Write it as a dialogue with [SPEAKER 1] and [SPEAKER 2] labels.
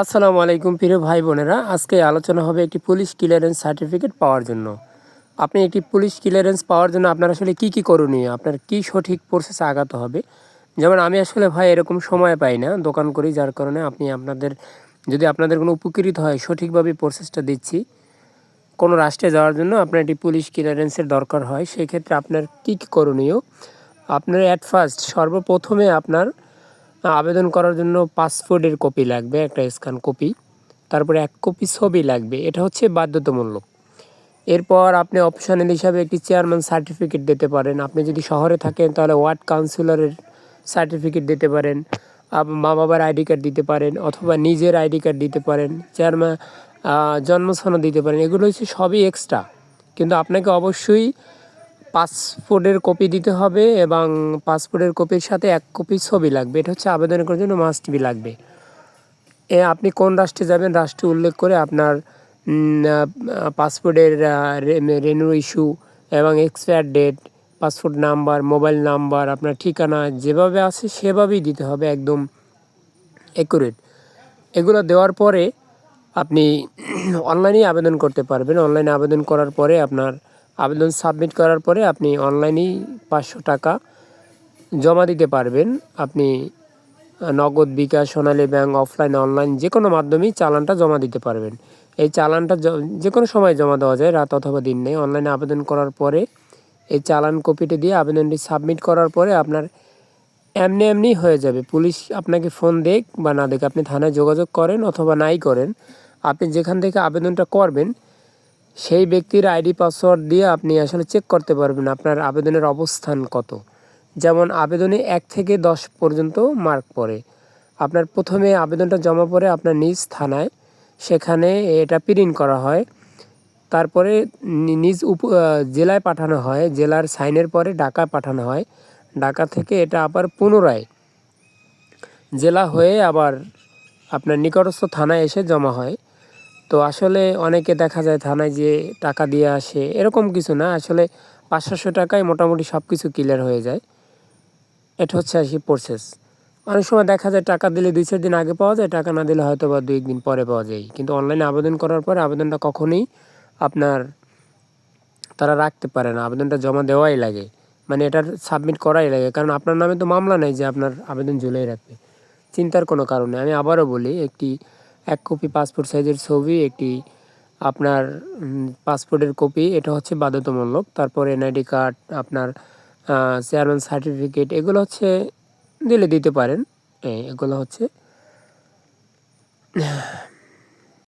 [SPEAKER 1] আসসালামু আলাইকুম প্রিয় ভাই বোনেরা। আজকে আলোচনা হবে একটি পুলিশ ক্লিয়ারেন্স সার্টিফিকেট পাওয়ার জন্য। আপনি একটি পুলিশ ক্লিয়ারেন্স পাওয়ার জন্য আপনার আসলে কি কি করণীয়? আপনার কি সঠিক প্রসেসে আগাতে হবে? যেমন আমি আসলে ভাই এরকম সময় পাই না, দোকান করি, যার কারণে আপনি আপনাদের, যদি আপনাদের কোনো উপকৃত হয়, সঠিকভাবে প্রসেসটা দিচ্ছি। কোনো রাষ্ট্রে যাওয়ার জন্য আপনার একটি পুলিশ ক্লিয়ারেন্সের দরকার হয়। সেই ক্ষেত্রে আপনার কী কী করণীয়? আপনার অ্যাট ফার্স্ট সর্বপ্রথমে আপনার আবেদন করার জন্য পাসপোর্টের কপি লাগবে, একটা স্ক্যান কপি। তারপরে এক কপি ছবি লাগবে, এটা হচ্ছে বাধ্যতামূলক। এরপর আপনি অপশনাল হিসাবে একটি চেয়ারম্যান সার্টিফিকেট দিতে পারেন। আপনি যদি শহরে থাকেন, তাহলে ওয়ার্ড কাউন্সিলরের সার্টিফিকেট দিতে পারেন মা বাবার আইডি কার্ড দিতে পারেন, অথবা নিজের আইডি কার্ড দিতে পারেন চেয়ারম্যান জন্মস্থানও দিতে পারেন। এগুলো হচ্ছে সবই এক্সট্রা। কিন্তু আপনাকে অবশ্যই পাসপোর্টের কপি দিতে হবে এবং পাসপোর্টের কপির সাথে এক কপি ছবি লাগবে। এটা হচ্ছে আবেদন করার জন্য মাস্ট বি লাগবে। এ, আপনি কোন রাষ্ট্রে যাবেন? রাষ্ট্র উল্লেখ করে আপনার পাসপোর্টের রেনু ইস্যু এবং expire date passport number mobile number, আপনার ঠিকানা যেভাবে আছে সেভাবেই দিতে হবে, একদম অ্যাকুরেট এগুলো দেওয়ার পরে আপনি অনলাইনেই আবেদন করতে পারবেন। অনলাইনে আবেদন করার পরে আপনার আবেদন সাবমিট করার পরে আপনি অনলাইনেই পাঁচশো টাকা জমা দিতে পারবেন। আপনি Nagad bKash, Sonali bank, offline, online যে কোনো মাধ্যমেই চালানটা জমা দিতে পারবেন। এই চালানটা যে কোনো সময় জমা দেওয়া যায়, রাত অথবা দিন নেই। অনলাইনে আবেদন করার পরে এই চালান কপিটি দিয়ে আবেদনটি সাবমিট করার পরে আপনার এমনি এমনি হয়ে যাবে। পুলিশ আপনাকে ফোন দেখ বা না দেখ আপনি থানায় যোগাযোগ করেন অথবা নাই করেন। আপনি যেখান থেকে আবেদনটা করবেন সেই ব্যক্তির আইডি পাসওয়ার্ড দিয়ে আপনি আসলে চেক করতে পারবেন আপনার আবেদনের অবস্থান কত। যেমন আবেদনে এক থেকে দশ পর্যন্ত মার্ক পড়ে। আপনার প্রথমে আবেদনটা জমা পড়ে আপনার নিজ থানায়। সেখানে এটা প্রিন্ট করা হয়। তারপরে নিজ উপ জেলায় পাঠানো হয়। জেলার সাইনের পরে ঢাকায় পাঠানো হয়। ঢাকা থেকে এটা আবার পুনরায় জেলা হয়ে আবার আপনার নিকটস্থ থানায় এসে জমা হয়। তো আসলে অনেকে দেখা যায় থানায় যে টাকা দিয়ে আসে, এরকম কিছু না। আসলে পাঁচশো টাকায় মোটামুটি সব কিছু ক্লিয়ার হয়ে যায়। এটা হচ্ছে আর কি প্রসেস অনেক সময় দেখা যায় টাকা দিলে দুই, চার দিন আগে পাওয়া যায়, টাকা না দিলে হয়তো বা দুই দিন পরে পাওয়া যায়। কিন্তু অনলাইনে আবেদন করার পরে আবেদনটা কখনোই আপনার তারা রাখতে পারে না। আবেদনটা জমা দেওয়াই লাগে। মানে এটার সাবমিট করাই লাগে। কারণ আপনার নামে তো মামলা নেই যে আপনার আবেদন ঝুলেই রাখবে। চিন্তার কোনো কারণে আমি আবারও বলি, একটি এক কপি পাসপোর্ট সাইজের ছবি, একটি আপনার পাসপোর্টের কপি এটা হচ্ছে বাধ্যতামূলক। তারপর এনআইডি কার্ড আপনার চেয়ারম্যান সার্টিফিকেট এগুলো হচ্ছে দিলে দিতে পারেন। এগুলো হচ্ছে